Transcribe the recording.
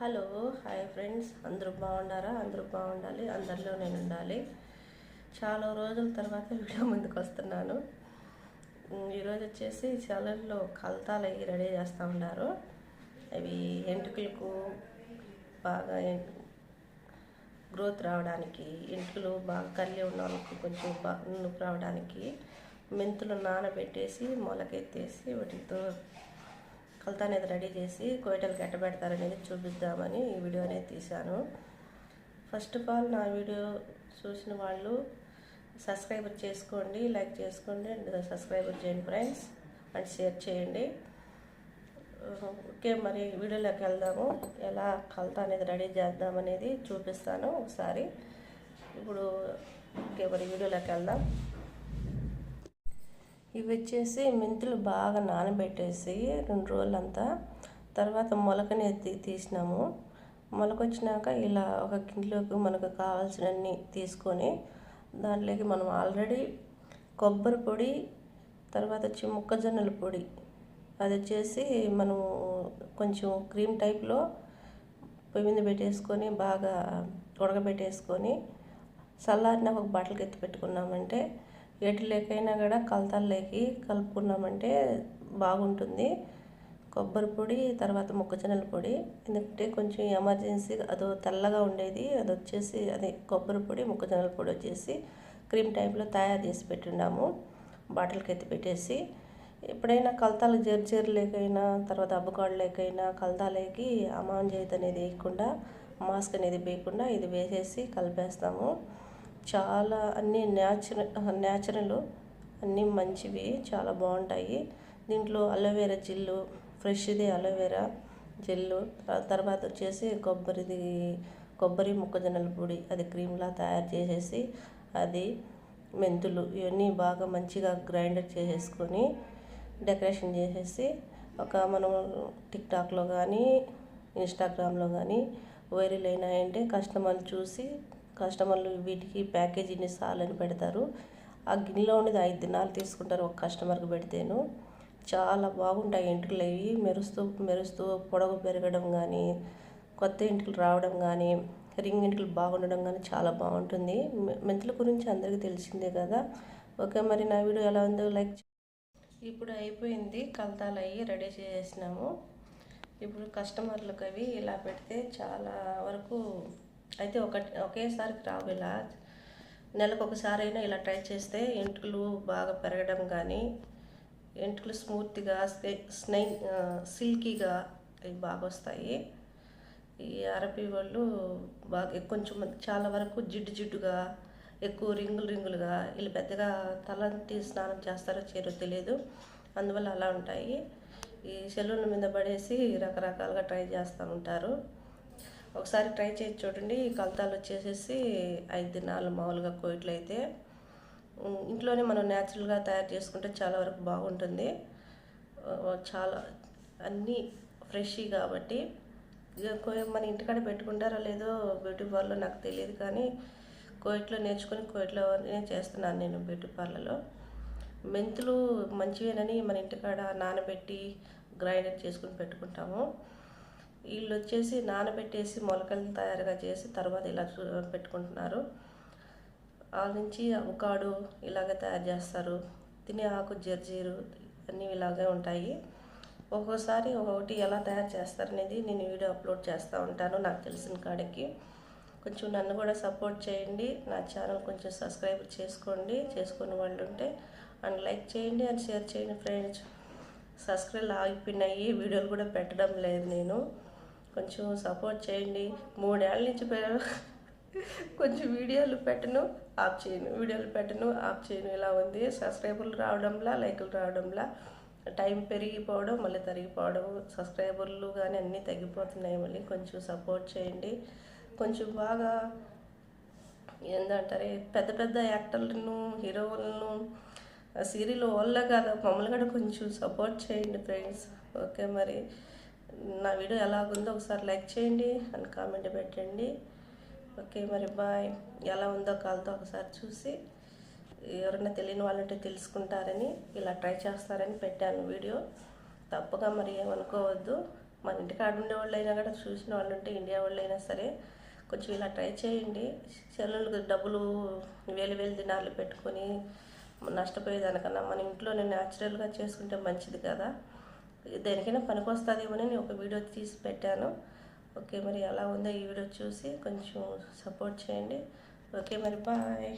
Hello hi friends. అందరూ బాగుండారా? అందరూ బాగుండాలి. అందరిలో నేను ఉండాలి. చాలా రోజుల తర్వాత వీడియో ముందుకు వస్తున్నాను. ఈరోజు వచ్చేసి చలల్లో కలతాలు అవి రెడీ చేస్తూ ఉన్నారు. అవి ఎంటుకలకు బాగా గ్రోత్ రావడానికి ఎంటుకలు బాగా కర్రీ ఉన్న వాళ్ళకి కొంచెం బాగా నొప్పి రావడానికి మెంతులు నానబెట్టేసి మొలకెత్తేసి వాటితో కొలత అనేది రెడీ చేసి కోయటలు కట్టబెడతారనేది చూపిద్దామని ఈ వీడియో అనేది తీశాను. ఫస్ట్ ఆఫ్ ఆల్ నా వీడియో చూసిన వాళ్ళు సబ్స్క్రైబర్ చేసుకోండి లైక్ చేసుకోండి అండ్ సబ్స్క్రైబర్ చేయండి ఫ్రెండ్స్ అండ్ షేర్ చేయండి. ఓకే మరి వీడియోలోకి వెళ్దాము. ఎలా కలత అనేది రెడీ చేద్దాం అనేది చూపిస్తాను ఒకసారి. ఇప్పుడు ఓకే మరి వీడియోలోకి వెళ్దాం. ఇవి వచ్చేసి మెంతులు బాగా నానబెట్టేసి రెండు రోజులంతా తర్వాత మొలకని ఎత్తి తీసినాము. మొలక వచ్చినాక ఇలా ఒక గిన్నెలోకి మనకు కావాల్సినన్ని తీసుకొని దాంట్లోకి మనం ఆల్రెడీ కొబ్బరి పొడి తర్వాత వచ్చి మొక్కజొన్నల పొడి. అది వచ్చేసి మనం కొంచెం క్రీమ్ టైప్లో పొయ్యి మీద పెట్టేసుకొని బాగా ఉడకబెట్టేసుకొని చల్లారిన ఒక బట్టలకి ఎత్తి పెట్టుకున్నామంటే ఎటులేకైనా కూడా కలతల్లోకి కలుపుకున్నామంటే బాగుంటుంది. కొబ్బరి పొడి తర్వాత మొక్కజొన్నల పొడి. ఎందుకంటే కొంచెం ఎమర్జెన్సీ అదో తెల్లగా ఉండేది అది వచ్చేసి అది కొబ్బరి పొడి మొక్కజొన్నల పొడి వచ్చేసి క్రీమ్ టైప్లో తయారు చేసి పెట్టున్నాము. బాటిల్కి ఎత్తి పెట్టేసి. ఎప్పుడైనా కలతాలు జర్జర్ లేకైనా తర్వాత అబ్బకాడు లేకైనా కలతాలేకి అమాన్ అనేది వేయకుండా మాస్క్ అనేది వేయకుండా ఇది వేసేసి కలిపేస్తాము. చాలా అన్నీ న్యాచురల్ న్యాచురల్ అన్నీ మంచివి చాలా బాగుంటాయి. దీంట్లో అలోవెరా జిల్లు ఫ్రెష్ది అలోవెరా జెల్లు తర్వాత వచ్చేసి కొబ్బరిది కొబ్బరి మొక్కజొన్నల పొడి అది క్రీమ్లా తయారు చేసేసి అది మెంతులు ఇవన్నీ బాగా మంచిగా గ్రైండర్ చేసేసుకొని డెకరేషన్ చేసేసి ఒక మనం టిక్ టాక్లో కానీ ఇన్స్టాగ్రామ్లో కానీ వైరల్ అయినాయంటే కస్టమర్లు చూసి కస్టమర్లు వీటికి ప్యాకేజీని సాలని పెడతారు. ఆ గిన్నెలో ఉండేది ఐదు దినాలు తీసుకుంటారు ఒక కస్టమర్కి పెడితేను. చాలా బాగుంటాయి ఎంటుకలు అవి. మెరుస్తూ మెరుస్తూ పొడవు పెరగడం కానీ కొత్త ఎంటుకలు రావడం కానీ రింగ్ ఎంటుకలు బాగుండడం కానీ చాలా బాగుంటుంది. మె- మెంతుల గురించి అందరికీ తెలిసిందే కదా. ఓకే మరి నా వీడియో ఎలా ఉందో లైక్ ఇప్పుడు అయిపోయింది. కలతాలు అయ్యి రెడీ చేసేసినాము. ఇప్పుడు కస్టమర్లకు అవి ఇలా పెడితే చాలా వరకు అయితే ఒక ఒకేసారి రావు ఇలా. నెలకు ఒకసారి అయినా ఇలా ట్రై చేస్తే ఎంటుకలు బాగా పెరగడం కానీ ఎంటుకలు స్మూత్గా స్నై సిల్కీగా ఇవి బాగా వస్తాయి ఈ అరపి వాళ్ళు బాగా కొంచెం చాలా వరకు జిడ్డు జిడ్డుగా ఎక్కువ రింగులు రింగులుగా వీళ్ళు పెద్దగా తలంటి స్నానం చేస్తారో చేరో తెలియదు అందువల్ల అలా ఉంటాయి. ఈ సెలూన్ మీద పడేసి రకరకాలుగా ట్రై చేస్తూ ఉంటారు. ఒకసారి ట్రై చేసి చూడండి. ఈ కలతాలు వచ్చేసేసి ఐదు దినాలు మామూలుగా కోయట్లయితే అయితే. ఇంట్లోనే మనం న్యాచురల్గా తయారు చేసుకుంటే చాలా వరకు బాగుంటుంది. చాలా అన్నీ ఫ్రెష్ కాబట్టి. ఇక మన ఇంటికాడ పెట్టుకుంటారో లేదో బ్యూటీ పార్లర్ నాకు తెలియదు కానీ కోయిట్లో నేర్చుకొని కోయిట్లోనే చేస్తున్నాను నేను బ్యూటీ పార్లర్లో. మెంతులు మంచివేనని మన ఇంటికాడ నానబెట్టి గ్రైండర్ చేసుకుని పెట్టుకుంటాము. వీళ్ళు వచ్చేసి నానబెట్టేసి మొలకలు తయారుగా చేసి తర్వాత ఇలా చూ- పెట్టుకుంటున్నారు. ఆ నుంచి ఉకాడు ఇలాగే తయారు చేస్తారు. తినే ఆకు జర్జీరు అన్నీ ఇలాగే ఉంటాయి. ఒక్కోసారి ఒకటి ఎలా తయారు చేస్తారనేది నేను వీడియో అప్లోడ్ చేస్తూ ఉంటాను నాకు తెలిసిన కాడికి. కొంచెం నన్ను కూడా సపోర్ట్ చేయండి. నా ఛానల్ కొంచెం సబ్స్క్రైబ్ చేసుకోండి. చేసుకున్న వాళ్ళు ఉంటే అండ్ లైక్ చేయండి అండ్ షేర్ చేయండి ఫ్రెండ్స్. సబ్స్క్రైబ్ ఆగిపోయినాయి. వీడియోలు కూడా పెట్టడం లేదు నేను. కొంచెం సపోర్ట్ చేయండి. మూడేళ్ళ నుంచి కొంచెం వీడియోలు పెట్టను ఆఫ్ చేయను. వీడియోలు పెట్టను ఆఫ్ చేయను. ఇలా ఉంది. సబ్స్క్రైబర్లు రావడంలా లైకులు రావడంలా. టైం పెరిగిపోవడం మళ్ళీ తరిగిపోవడం. సబ్స్క్రైబర్లు కానీ అన్నీ తగ్గిపోతున్నాయి మళ్ళీ. కొంచెం సపోర్ట్ చేయండి. కొంచెం బాగా ఏంటంటారే పెద్ద పెద్ద యాక్టర్లను హీరోలను సీరియల్ వాళ్ళ కాదు మమ్మల్ని కూడా కొంచెం సపోర్ట్ చేయండి ఫ్రెండ్స్. ఓకే మరి. నా వీడియో ఎలాగుందో ఒకసారి లైక్ చేయండి అండ్ కామెంట్ పెట్టండి. ఓకే మరి బాయ్. ఎలా ఉందో కాల్తో ఒకసారి చూసి ఎవరైనా తెలియని వాళ్ళంటే తెలుసుకుంటారని ఇలా ట్రై చేస్తారని పెట్టాను వీడియో. తప్పుగా మరి ఏమనుకోవద్దు. మన ఇంటికాడ ఉండే వాళ్ళైనా కూడా చూసిన వాళ్ళు ఉంటే ఇండియా వాళ్ళు అయినా సరే కొంచెం ఇలా ట్రై చేయండి. సెల్లులకు డబ్బులు వేలు వేలు దినాలు పెట్టుకొని నష్టపోయేదానికన్నా మన ఇంట్లోనే న్యాచురల్గా చేసుకుంటే మంచిది కదా. దేనికైనా పనికొస్తుందేమో నేను ఒక వీడియో తీసి పెట్టాను. ఓకే మరి ఎలా ఉందో ఈ వీడియో చూసి కొంచెం సపోర్ట్ చేయండి. ఓకే మరి బాయ్